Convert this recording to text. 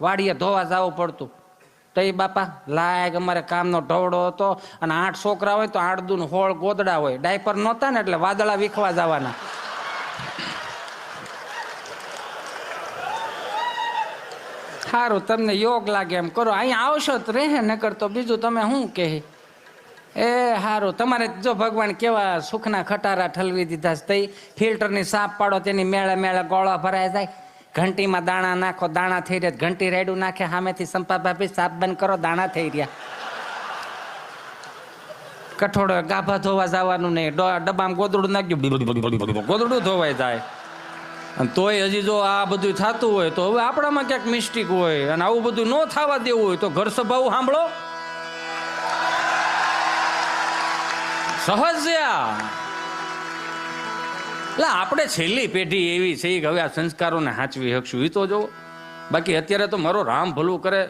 વાડીએ ધોવા જવું પડતું. તો એ બાપા, લાયક અમારે કામનો ઢવડો હતો અને આઠ છોકરા હોય તો આઠ દૂન હોળ ગોદડા હોય. ડાયપર નહોતા ને એટલે વાદળા વીખવા જવાના. સારું તમને યોગ લાગે એમ. કરો, અહીંયા આવશો તો રહે નકર તો બીજું તમે શું કહે? એ સારું તમારે જો ભગવાન કેવા સુખના ખટારા ઠલવી દીધા છે, તઈ ફિલ્ટરની સાપ પાડો, તેની મેળે મેળે ગોળા ભરાય જાય. ઘંટીમાં દાણા નાખો, દાણા થઈ રહ્યા, ઘંટી રેડું નાખે, સામેથી સંપા ભાભી, સાપ બંધ કરો, દાણા થઈ રહ્યા. કઠોળો ગાભા ધોવા જવાનું નહીં ડબ્બામાં ગોદડું નાખ્યું ગોદડું ધોવાઈ જાય. અને તોય હજી જો આ બધું થતું હોય, તો હવે આપણામાં ક્યાંક મિસ્ટેક હોય, અને આવું બધું ન થવા દેવું હોય, તો ઘર સભાઓ સાંભળો. સહજ છે આ. એટલે આપણે છેલ્લી પેઢી એવી છે કે હવે આ સંસ્કારોને સાચવી શકશું. એ તો જો બાકી અત્યારે તો મારો રામ ભલું કરે.